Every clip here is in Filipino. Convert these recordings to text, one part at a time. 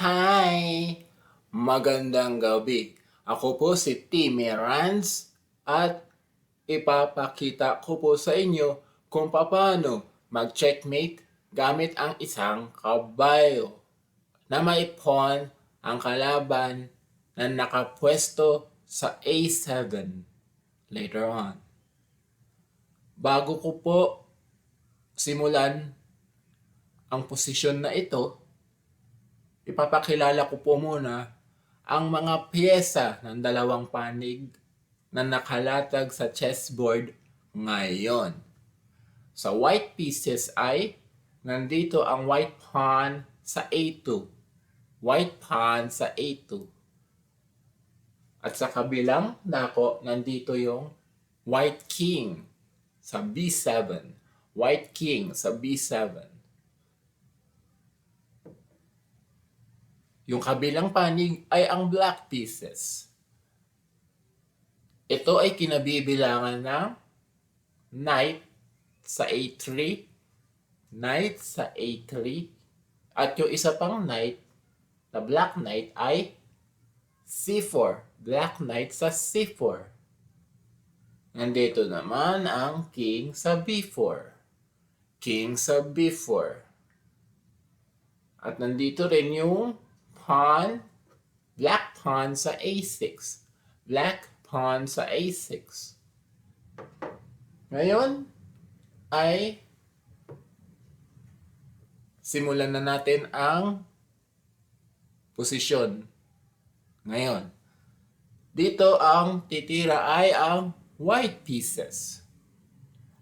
Hi! Magandang gabi. Ako po si Timmy Ranz at ipapakita ko po sa inyo kung paano mag-checkmate gamit ang isang kabayo na may pawn ang kalaban na nakapwesto sa A7 later on. Bago ko po simulan ang posisyon na ito, ipapakilala ko po muna ang mga pyesa ng dalawang panig na nakalatag sa chessboard ngayon. Sa white pieces ay nandito ang white pawn sa A2. White pawn sa A2. At sa kabilang dako, nandito yung white king sa B7. White king sa B7. Yung kabilang panig ay ang black pieces. Ito ay kinabibilangan ng knight sa A3, knight sa A3, at yung isa pang knight, na black knight ay C4, black knight sa C4. Nandito naman ang king sa B4, king sa B4. At nandito rin yung pawn, black pawn sa A6. Black pawn sa A6. Ngayon ay simulan na natin ang posisyon. Ngayon, dito ang titira ay ang white pieces.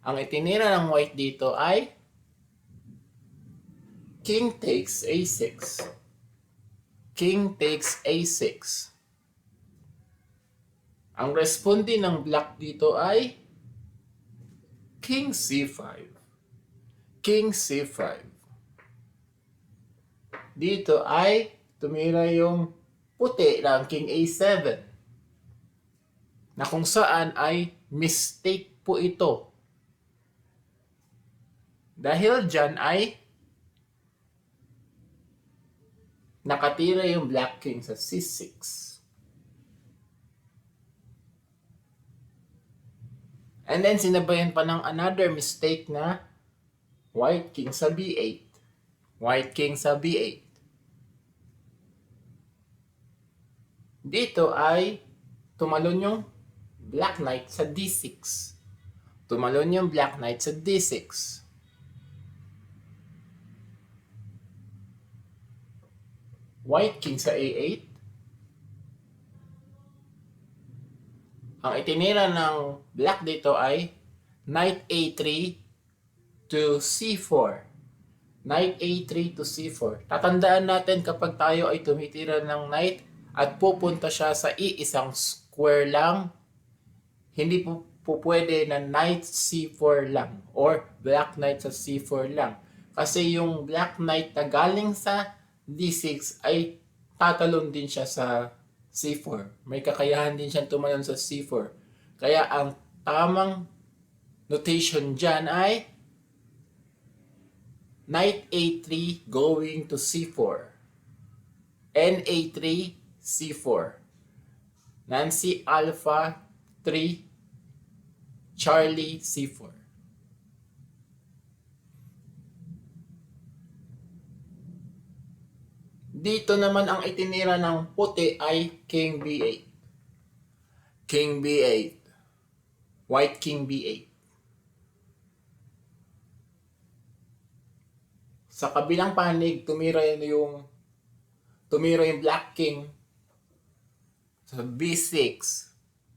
Ang itinira ng white dito ay king takes a6. King takes a6. Ang responde ng black dito ay king c5. King c5. Dito ay tumira yung puti ng king a7 na kung saan ay mistake po ito. Dahil dyan ay nakatira yung black king sa c6. And then sinabayan pa ng another mistake na white king sa b8. White king sa b8. Dito ay tumalon yung black knight sa d6. Tumalon yung black knight sa d6. White king sa a8. Ang itinira ng black dito ay knight a3 to c4. Knight a3 to c4. Tatandaan natin kapag tayo ay tumitira ng knight at pupunta siya sa iisang square lang, hindi po, po pwede na knight c4 lang or black knight sa c4 lang. Kasi yung black knight na galing sa d6 ay tatalon din siya sa c4. May kakayahan din siyang tumalon sa c4. Kaya ang tamang notation dyan ay knight a3 going to c4. na3 c4. Nancy Alpha 3 Charlie C4. Dito naman ang itinira ng puti ay King B8. King B8. White King B8. Sa kabilang panig, tumira yun yung tumira yung Black King sa B6.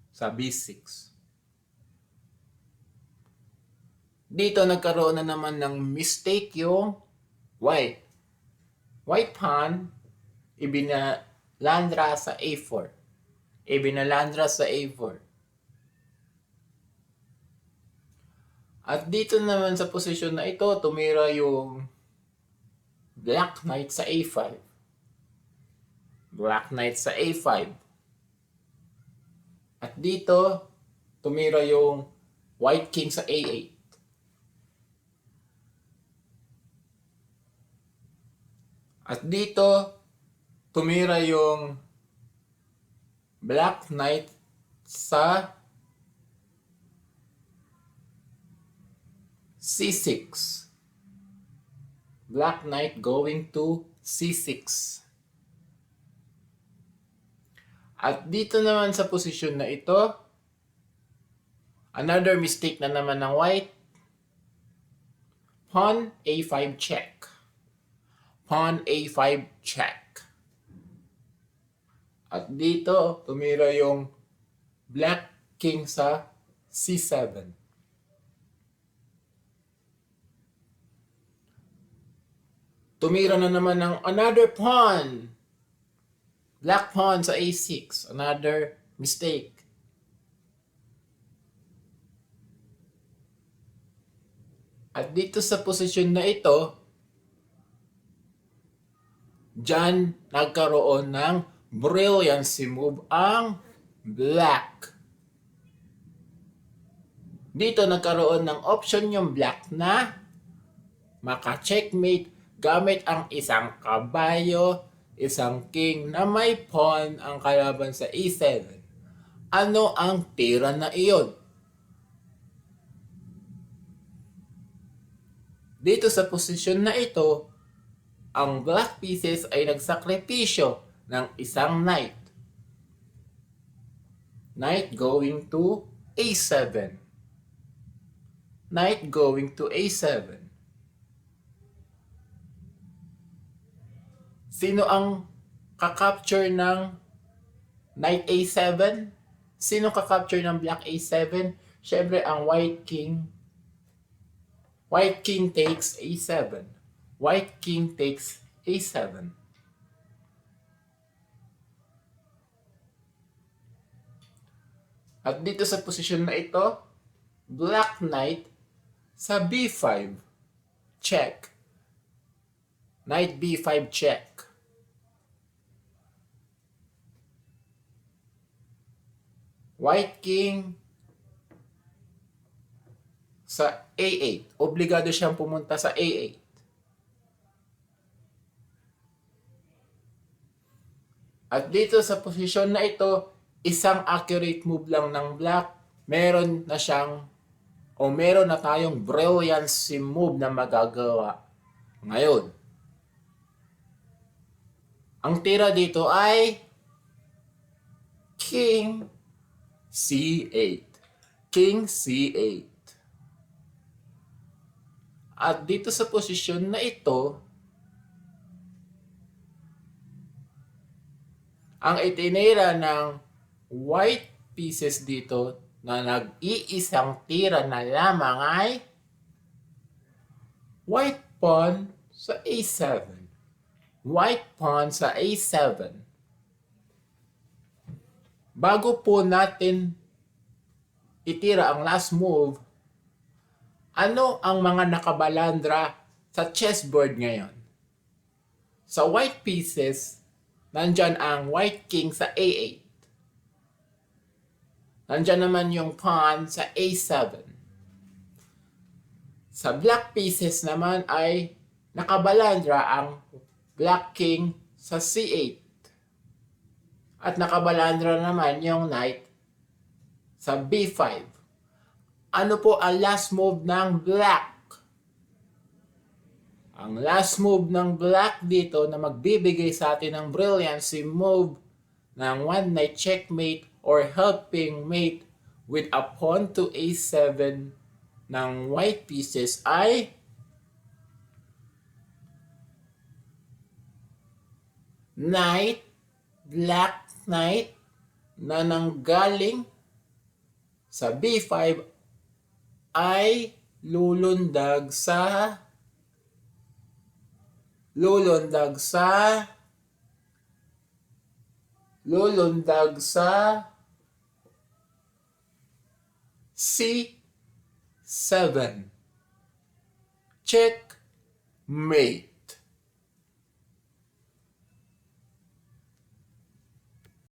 Sa B6. Dito nagkaroon na naman ng mistake yung white. White pawn, ibinalandra sa A4. Ibinalandra sa A4. At dito naman sa posisyon na ito, tumira yung Black Knight sa A5. Black Knight sa A5. At dito, tumira yung White King sa A8. At dito, tumira yung Black Knight sa C6. Black Knight going to C6. At dito naman sa posisyon na ito, another mistake na naman ng white. Pawn A5 check. Pawn A5 check. At dito, tumira yung Black King sa C7. Tumira na naman ng another pawn. Black pawn sa A6. Another mistake. At dito sa posisyon na ito, dyan nagkaroon ng brilliancy move ang black. Dito nagkaroon ng option yung black na maka-checkmate gamit ang isang kabayo, isang king na may pawn ang kalaban sa e7. Ano ang tira na iyon? Dito sa posisyon na ito, ang black pieces ay nagsakripisyo ng isang knight. Knight going to a7. Knight going to a7. Sino ang kakapture ng knight a7? Sino kakapture ng black a7? Siyempre, ang white king. White king takes a7. White king takes a7. At dito sa posisyon na ito, black knight sa b5. Check. Knight b5 check. White king sa A8. Obligado siyang pumunta sa A8. At dito sa posisyon na ito, isang accurate move lang ng black, meron na siyang o meron na tayong brilliancy move na magagawa ngayon. Ang tira dito ay King C8. King C8. At dito sa posisyon na ito, ang itinira ng white pieces dito na nag-iisang tira na lamang ay white pawn sa a7. White pawn sa a7. Bago po natin itira ang last move, ano ang mga nakabalandra sa chessboard ngayon? Sa white pieces, nandyan ang white king sa a8. Nandyan naman yung pawn sa a7. Sa black pieces naman ay nakabalandra ang black king sa c8. At nakabalandra naman yung knight sa b5. Ano po ang last move ng black? Ang last move ng black dito na magbibigay sa atin ng brilliancy move ng one night checkmate or helping mate with a pawn to a7 ng white pieces ay knight, black knight na nanggaling sa b5 ay lulundag sa lulundag sa lulundag sa C7 check mate